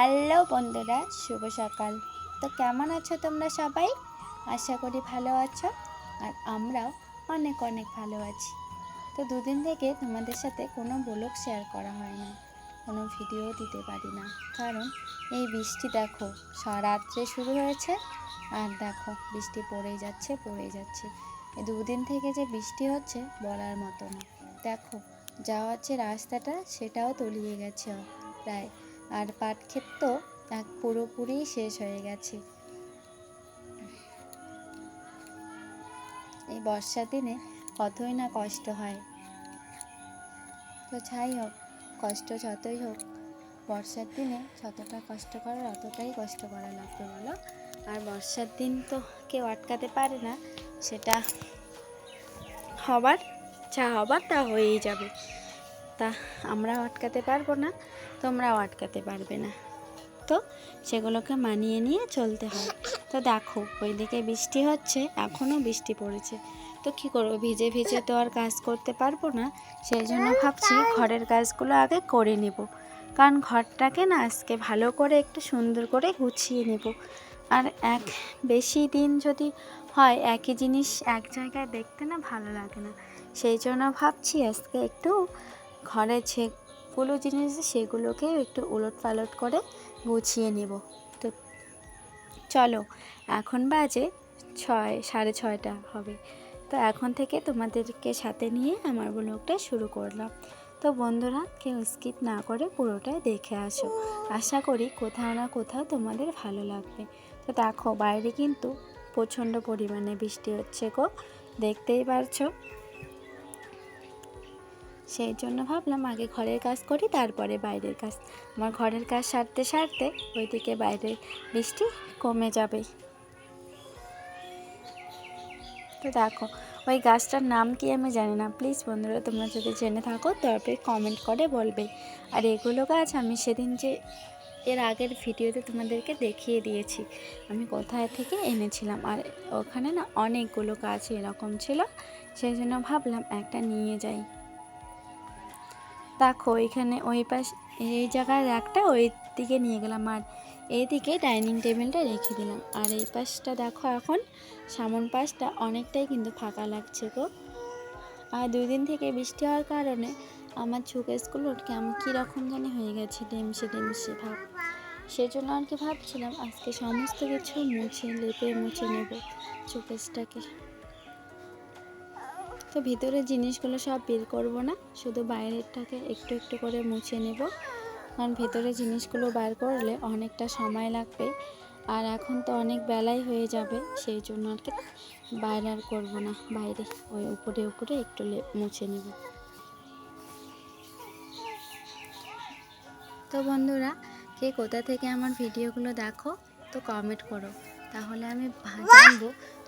Hello বন্ধুরা, শুভ সকাল। তো কেমন আছো তোমরা সবাই? আশা করি ভালো আছো, আর আমরাও অনেক অনেক ভালো আছি। তো দুদিন থেকে তোমাদের সাথে কোনো ব্লগ শেয়ার করা হয় না, কোনো ভিডিও দিতে পারি না। কারণ এই বৃষ্টি দেখো রাত্রে শুরু হয়েছে, আর দেখো বৃষ্টি পড়েই যাচ্ছে পড়ে যাচ্ছে। এই দুদিন থেকে যে বৃষ্টি হচ্ছে, বলার মতো না। দেখো, যাওয়ার যে রাস্তাটা, সেটাও তলিয়ে গেছে প্রায় আর পাট ক্ষেত তো এক পুরোপুরি শেষ হয়ে গেছে। এই বর্ষার দিনে কতই না কষ্ট হয়। তো যাই হোক, কষ্ট যতই হোক, বর্ষার দিনে যতটা কষ্ট করার অতটাই কষ্ট করা লাগবে বলো। আর বর্ষার দিন তো কেউ আটকাতে পারে না, সেটা হবার, যা হবার তা হয়েই যাবে। তা আমরাও আটকাতে পারব না, তোমরাও আটকাতে পারবে না। তো সেগুলোকে মানিয়ে নিয়ে চলতে হয়। তো দেখো, ওইদিকে বৃষ্টি হচ্ছে এখনও বৃষ্টি পড়েছে। তো কী করব, ভিজে ভিজে তো আর কাজ করতে পারব না, সেই জন্য ভাবছি ঘরের কাজগুলো আগে করে নেব। কারণ ঘরটাকে না আজকে ভালো করে একটু সুন্দর করে গুছিয়ে নেব। আর এক বেশি দিন যদি হয়, একই জিনিস এক জায়গায় দেখতে না ভালো লাগে না। সেই জন্য ভাবছি আজকে একটু ঘরে যেগুলো জিনিস সেগুলোকে একটু উলট পালট করে গুছিয়ে নেব। তো চলো, এখন বাজে ছয়, সাড়ে ছয়টা হবে। তো এখন থেকে তোমাদেরকে সাথে নিয়ে আমার ব্লগটা শুরু করলাম। তো বন্ধুরা, কেউ স্কিপ না করে পুরোটাই দেখে আসো। আশা করি কোথাও না কোথাও তোমাদের ভালো লাগবে। তো দেখো, বাইরে কিন্তু প্রচণ্ড পরিমাণে বৃষ্টি হচ্ছে গো। দেখতেই পারছ? সেই জন্য ভাবলাম আগে ঘরের কাজ করি, তারপরে বাইরের কাজ। আমার ঘরের কাজ সারতে সারতে ওইদিকে বাইরের বৃষ্টি কমে যাবে তো দেখো, ওই গাছটার নাম কি আমি জানি না। প্লিজ বন্ধুরা, তোমরা যদি জেনে থাকো তবে কমেন্ট করে বলবে। আর এগুলো গাছ আমি সেদিন যে এর আগের ভিডিওতে তোমাদেরকে দেখিয়ে দিয়েছি। আমি কোথায় থেকে এনেছিলাম। আর ওখানে না অনেকগুলো গাছ এরকম ছিল, সেই জন্য ভাবলাম একটা নিয়ে যাই। দেখো, এখানে ওই পাশ, এই জায়গার একটা ওই দিকে নিয়ে গেলাম আর এইদিকে ডাইনিং টেবিলটা রেখে দিলাম। আর এই পাশটা দেখো এখন, সামন পাশটা অনেকটাই কিন্তু ফাঁকা লাগছে গো। আর দুই দিন থেকে বৃষ্টি হওয়ার কারণে আমার চোখেসগুলো কেমন কীরকম জানি হয়ে গেছে ডেমসে ডেমসে ভাব। সেজন্য আর কি ভাবছিলাম, আজকে সমস্ত কিছু মুছে, লেপে মুছে নেব চোখেসটাকে তো ভিতরের জিনিসগুলো সব বের করব না, শুধু বাইরেরটাকে একটু একটু করে মুছে নেব। কারণ ভেতরে জিনিসগুলো বার করলে অনেকটা সময় লাগবে। আর এখন তো অনেক বেলাই হয়ে যাবে, সেই জন্য আর কি বাইরে আর করব না, বাইরে, ওই উপরে উপরে একটু মুছে নেব। তো বন্ধুরা, কে কোথা থেকে আমার ভিডিওগুলো দেখো, তো কমেন্ট করো। তাহলে আমি জানব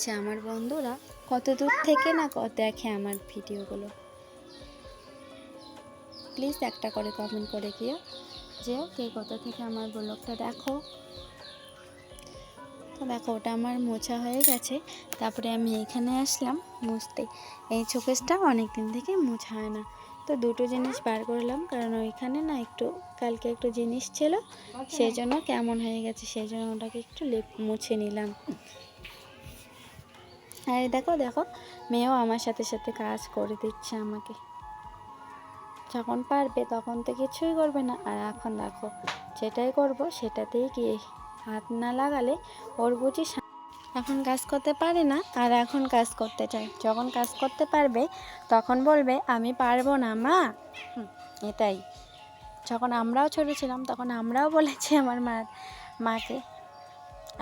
যে আমার বন্ধুরা কত দূর থেকে না দেখে আমার ভিডিওগুলো। প্লিজ একটা করে কমেন্ট করে গিয়ে যে কে কোথা থেকে আমার ব্লগটা দেখো। তো দেখো ওটা আমার মোছা হয়ে গেছে। তারপরে আমি এখানে আসলাম। মুছতে। এই চোখেসটা অনেক দিন থেকে মোছা হয় না। তো দুটো জিনিস বার করলাম কারণ ওইখানে না একটু কালকে একটু জিনিস ছিল সেই জন্য কেমন হয়ে গেছে সেই জন্য ওটাকে একটু লেপ মুছে নিলাম। আর দেখো দেখো, মেয়েও আমার সাথে সাথে কাজ করে দিচ্ছে আমাকে। যখন পারবে তখন তো কিছুই করবে না। আর এখন দেখো, যেটাই করব সেটাতেই গিয়ে হাত না লাগালে ওর বুঝি এখন কাজ করতে পারে না, আর এখন কাজ করতে চায়। যখন কাজ করতে পারবে, তখন বলবে, আমি পারব না, মা। এটাই। যখন আমরাও ছোটো ছিলাম, তখন আমরাও বলেছি আমার মা মাকে,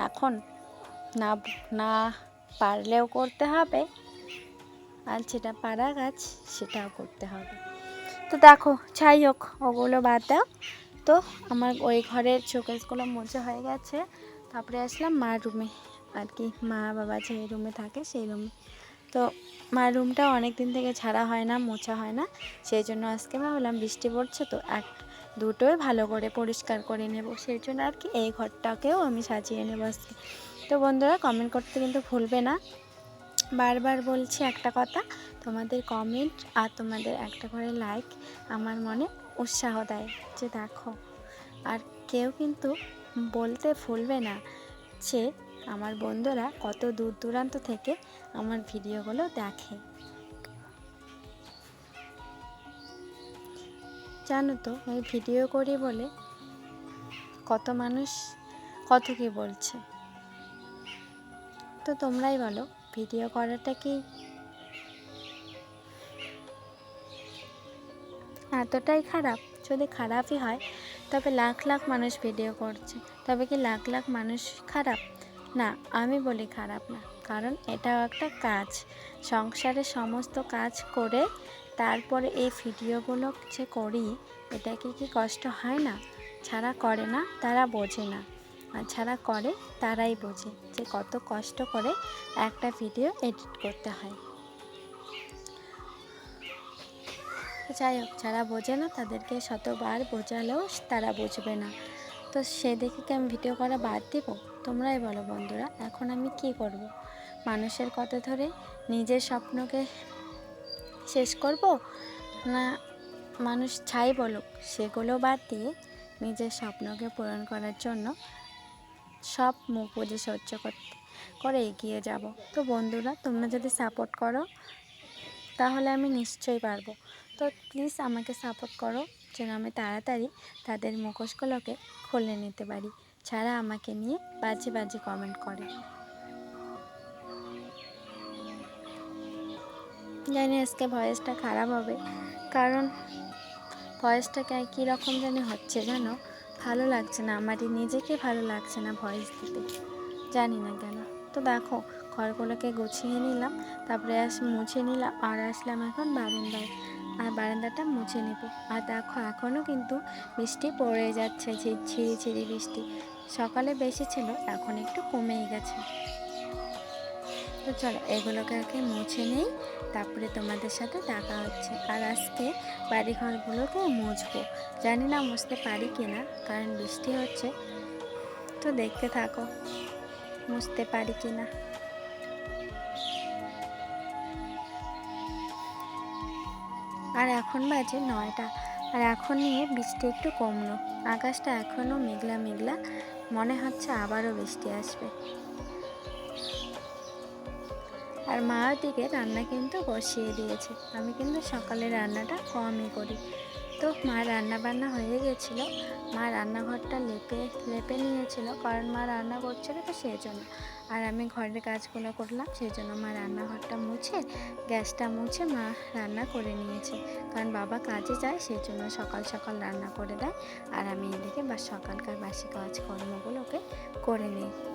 এখন না না পারলেও করতে হবে। আর যেটা পারা গাছ, সেটাও করতে হবে। তো দেখো ছাই হোক, ওগুলো বাদ দাও। তো আমার ওই ঘরের শোকেসগুলো মোছা হয়ে গেছে। তারপরে আসলাম মার রুমে আর কি, মা বাবা যে রুমে থাকে, সেই রুমে তো মার রুমটা অনেক দিন থেকে ছাড়া হয় না, মোছা হয় না। সেই জন্য আজকে ভাবলাম বৃষ্টি পড়ছে তো এক, দুটোই ভালো করে পরিষ্কার করে নেব। সেই জন্য আর কি এই ঘরটাকেও আমি সাজিয়ে নেব আজকে। তো বন্ধুরা কমেন্ট করতে কিন্তু ভুলবে না। বারবার বলছি একটা কথা, তোমাদের কমেন্ট আর তোমাদের একটা করে লাইক আমার মনে উৎসাহ দেয় যে দেখো, আর কেউ কিন্তু বলতে ভুলবে না যে আমার বন্ধুরা কত দূর দূরান্ত থেকে আমার ভিডিওগুলো দেখে। জানো তো, এই ভিডিও করি বলে কত মানুষ, কত কি বলছে? তো তোমরাই বলো, ভিডিও করাটা কি? এতটাই খারাপ? যদি খারাপই হয়, তবে লাখ লাখ মানুষ ভিডিও করছে। তবে কি লাখ লাখ মানুষ খারাপ? না, আমি বলি খারাপ না। কারণ এটাও একটা কাজ। সংসারে সমস্ত কাজ করে তারপরে এই ভিডিওগুলো যে করি এটা কি কি কষ্ট হয় না? যারা করে না, তারা বোঝে না। যারা করে, তারাই বোঝে যে কত কষ্ট করে একটা ভিডিও এডিট করতে হয়। যাই হোক, যারা বোঝে না, তাদেরকে শতবার বোঝালেও তারা বুঝবে না। তো সে দেখে কি আমি ভিডিও করা বাদ দেব? তোমরাই বলো বন্ধুরা, এখন আমি কি করব? মানুষের কথা ধরে নিজের স্বপ্নকে শেষ করব? না মানুষ ছাই বলুক, সেগুলো বাদ দিয়ে নিজের স্বপ্নকে পূরণ করার জন্য সব মুখ বুঝে সহ্য করতে, করে এগিয়ে যাব। তো বন্ধুরা, তোমরা যদি সাপোর্ট করো, তাহলে আমি নিশ্চয়ই পারব। তো প্লিজ আমাকে সাপোর্ট করো, যেন আমি তাড়াতাড়ি তাদের মুখোশগুলোকে খুলে নিতে পারি। ছাড়া আমাকে নিয়ে বাজে বাজে কমেন্ট করে। জানি আজকে ভয়েসটা খারাপ হবে, কারণ ভয়েসটা কীরকম জানি হচ্ছে জানো? ভালো লাগছে না আমারই নিজেকে ভালো লাগছে না ভয়েস দিতে। জানি না কেন। তো দেখো, ঘরগুলোকে গুছিয়ে নিলাম, তারপরে আস, মুছে নিলাম, আর আসলাম এখন বারান্দায়। আর বারান্দাটা মুছে নেব। আর দেখো এখনও কিন্তু বৃষ্টি পড়ে যাচ্ছে ঝিরি ঝিরি বৃষ্টি। সকালে বেশি ছিল, এখন একটু কমেই গেছে। তো চলো, এগুলোকে আগে মুছে নেই। তারপরে তোমাদের সাথে দেখা হচ্ছে। আর আজকে বাড়িঘরগুলোকে মুছবো। জানি না মুছতে পারি কি না কারণ বৃষ্টি হচ্ছে। তো দেখতে থাকো, মুছতে পারি কি না আর এখন বাজে নয়টা। আর এখন নিয়ে বৃষ্টি একটু কমলো। আকাশটা এখনও মেঘলা মেঘলা। মনে হচ্ছে আবারও বৃষ্টি আসবে। আর মার দিকে রান্না কিন্তু বসিয়ে দিয়েছে। আমি কিন্তু সকালে রান্নাটা কমই করি। তো মা রান্না বান্না হয়ে গেছিল। মা রান্নাঘরটা লেপে লেপে নিয়েছিল কারণ মা রান্না করছিল তো সেই জন্য আর আমি ঘরের কাজগুলো করলাম সেই জন্য মা রান্নাঘরটা মুছে, গ্যাসটা মুছে মা রান্না করে নিয়েছে। কারণ বাবা কাজে যায় সেই জন্য সকাল সকাল রান্না করে দেয়। আর আমি এদিকে বা, সকালকার বাসি কাজ কর্মগুলোকে করে নিই।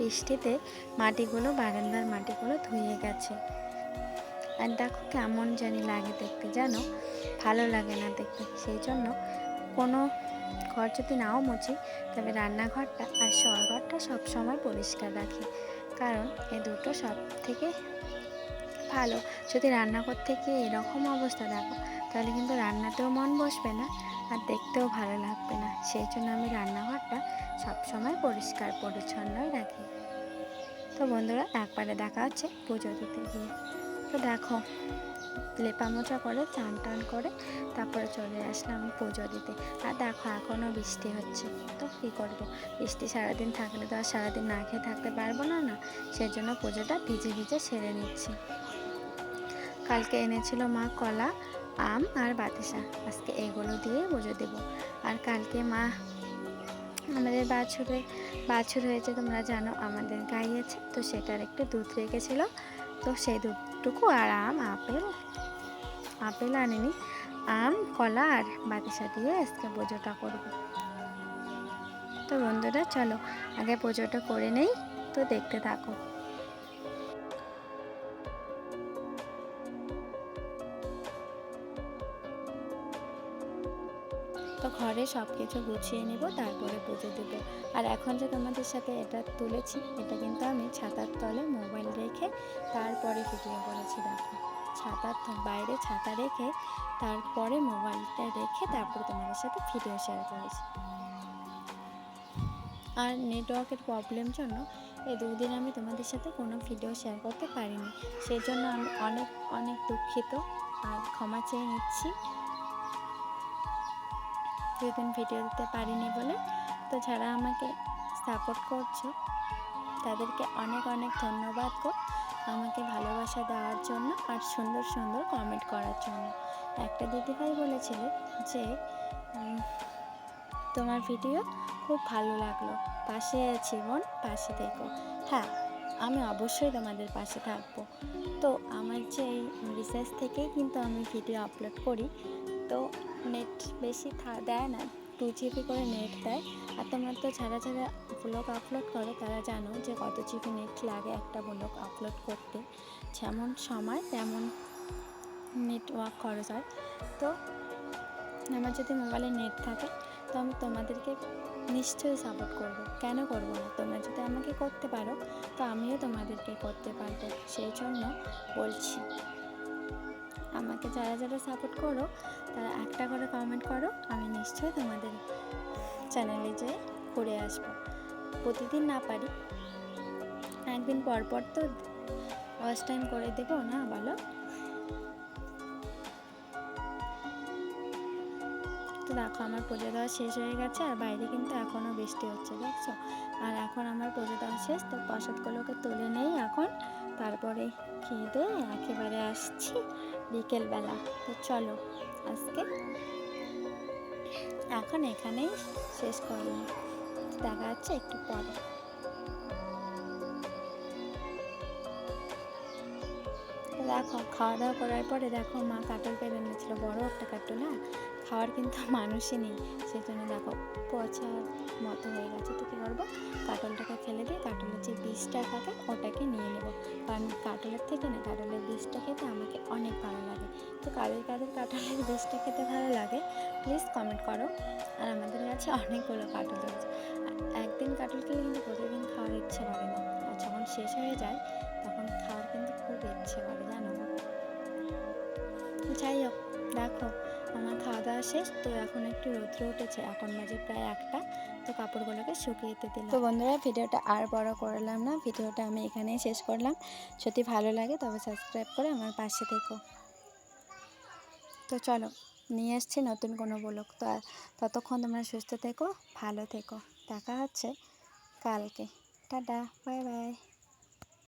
বৃষ্টিতে মাটিগুলো, বারান্দার মাটিগুলো ধুয়ে গেছে। আর দেখো কেমন জানি লাগে দেখতে, জানো? ভালো লাগে না দেখতে। সেই জন্য কোনো ঘর যদি নাও মুছি, তবে রান্নাঘরটা আর শোয়াঘরটা সবসময় পরিষ্কার রাখি। কারণ এ দুটো সব থেকে ভালো। যদি রান্নাঘর থেকে এরকম অবস্থা দেখো, তাহলে কিন্তু রান্নাতেও মন বসবে না আর দেখতেও ভালো লাগবে না। সেই জন্য আমি রান্নাঘরটা সবসময় পরিষ্কার, পরিচ্ছন্নই রাখি। তো বন্ধুরা, একবারে দেখা হচ্ছে পুজো দিতে গিয়ে। তো দেখো, লেপা মোচা করে, চান টান করে, তারপরে চলে আসলাম পুজো দিতে। আর দেখো এখনও বৃষ্টি হচ্ছে। তো কী করব? বৃষ্টি সারাদিন থাকলে তো আর সারাদিন না খেয়ে থাকতে পারব না না? সেই জন্য পুজোটা ভিজে ভিজে সেরে নিচ্ছি। কালকে এনেছিল মা কলা, আম আর বাতাসা। আজকে এগুলো দিয়ে পুজো দেবো। আর কালকে মা আমাদের বাছুরে, বাছুর হয়েছে তোমরা জানো আমাদের গাই আছে, তো সেটার একটু দুধ রেখেছিল। তো সেই দুধটুকু আর আম, আপেল আপেল আনিনি। আম, কলা আর বাতাসা দিয়ে আজকে পুজোটা করব। তো বন্ধুরা চলো, আগে পুজোটা করে নেই, তো দেখতে থাকো। তো ঘরে সব কিছু গুছিয়ে নিব, তারপরে পুজো দেবো। আর এখন যে তোমাদের সাথে এটা তুলেছি, এটা কিন্তু আমি ছাতার তলে মোবাইল রেখে তারপরে ভিডিও করেছি, দেখো। ছাতার বাইরে ছাতা রেখে তারপরে মোবাইলটা রেখে তারপরে তোমাদের সাথে ভিডিও শেয়ার করেছি। আর নেটওয়ার্কের প্রবলেম জন্য এই দুদিন আমি তোমাদের সাথে কোনো ভিডিও শেয়ার করতে পারিনি। সেই জন্য আমি অনেক অনেক দুঃখিত। আর ক্ষমা চেয়ে নিচ্ছি। দুদিন ভিডিও দিতে পারিনি বলে। তো যারা আমাকে সাপোর্ট করছ, তাদেরকে অনেক অনেক ধন্যবাদ গো আমাকে ভালোবাসা দেওয়ার জন্য আর সুন্দর সুন্দর কমেন্ট করার জন্য। একটা দিদিভাই বলেছিল যে তোমার ভিডিও খুব ভালো লাগল। পাশে আছি বোন, পাশে থেকো। হ্যাঁ আমি অবশ্যই তোমাদের পাশে থাকব। তো আমার যে এই রিসার্চ থেকেই কিন্তু আমি ভিডিও আপলোড করি। তো নেট বেশি দেয় না টু জিবি করে নেট দেয়। আর তোমরা তো যারা যারা ব্লগ আপলোড করো, তারা জানো যে কত জিবি নেট লাগে একটা ব্লগ আপলোড করতে। যেমন সময়, তেমন নেটওয়ার্ক খরচ হয়। তো আমার যদি মোবাইলে নেট থাকে, তো আমি তোমাদেরকে নিশ্চয়ই সাপোর্ট করব। কেন করব না? তোমরা যদি আমাকে করতে পারো, তো আমিও তোমাদেরকে করতে পারব। সেই জন্য বলছি। আমাকে যারা যারা সাপোর্ট করো, তারা একটা করে কমেন্ট করো, আমি নিশ্চয়ই তোমাদের চ্যানেলে যেয়ে ঘুরে আসব। প্রতিদিন না পারি। একদিন পর পর তো ওয়াচ টাইম করে দেবো না বলো? তো দেখো, আমার পুজো দেওয়া শেষ হয়ে গেছে, আর বাইরে কিন্তু এখনও বৃষ্টি হচ্ছে, দেখছ? আর এখন আমার পুজো দেওয়া শেষ, তো প্রসাদগুলোকে তুলে নেই এখন। তারপরে খেয়ে দিয়ে একেবারে আসছি। বিকেলবেলা। তো চলো, আজকে এখন এখানেই শেষ করলাম দেখা যাচ্ছে একটু পরে। দেখো খাওয়া দাওয়া করার পরে দেখো মা কাটল পেরে এনেছিল, বড় একটা কাটল হ্যাঁ? খাওয়ার কিন্তু মানুষই নেই, সেই জন্য দেখো পচার মতো হয়ে গেছে। তো কী করব? কাটলটাকে ফেলে দিয়ে কাটলের যে বীজটা থাকে ওটাকে নিয়ে নেব। কারণ কাঁঠালের থেকে না, কাঁঠালের বীজটা খেতে আমাকে অনেক ভালো লাগে। তো কাদের কাদের কাঁঠালের বীজটা খেতে ভালো লাগে প্লিজ কমেন্ট করো। আর আমাদের কাছে অনেকগুলো কাঁঠাল রয়েছে। একদিন কাটল খেলে কিন্তু প্রতিদিন খাওয়ার ইচ্ছে করে না। আর যখন শেষ হয়ে যায়, তখন খাওয়ার কিন্তু খুব ইচ্ছে করে, জানো? যাই হোক, দেখো, আমার খাওয়া দাওয়া শেষ। তো এখন একটু রৌদ্র উঠেছে, এখন বাজে প্রায় একটা। তো কাপড়গুলোকে শুকিয়ে দিলাম। তো বন্ধুরা, ভিডিওটা আর বড় করলাম না। ভিডিওটা আমি এখানেই শেষ করলাম। যদি ভালো লাগে তবে সাবস্ক্রাইব করে আমার পাশে থেকো। তো চলো, নিয়ে আসছি নতুন কোনো ব্লগ। তো ততক্ষণ তোমরা সুস্থ থেকো, ভালো থেকো। দেখা হচ্ছে কালকে। Tata, bye bye.